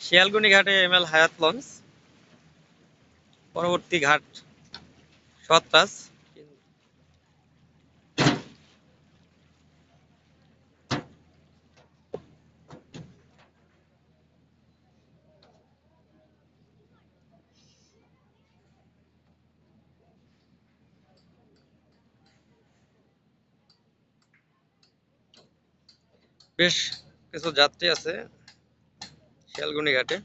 শিয়ালগুনি ঘাটে M L হায়াত launch. পরবর্তী ঘাট সত্রাস। বেশ কিছু যাত্রী আছে। খেলগুনি ঘাটে।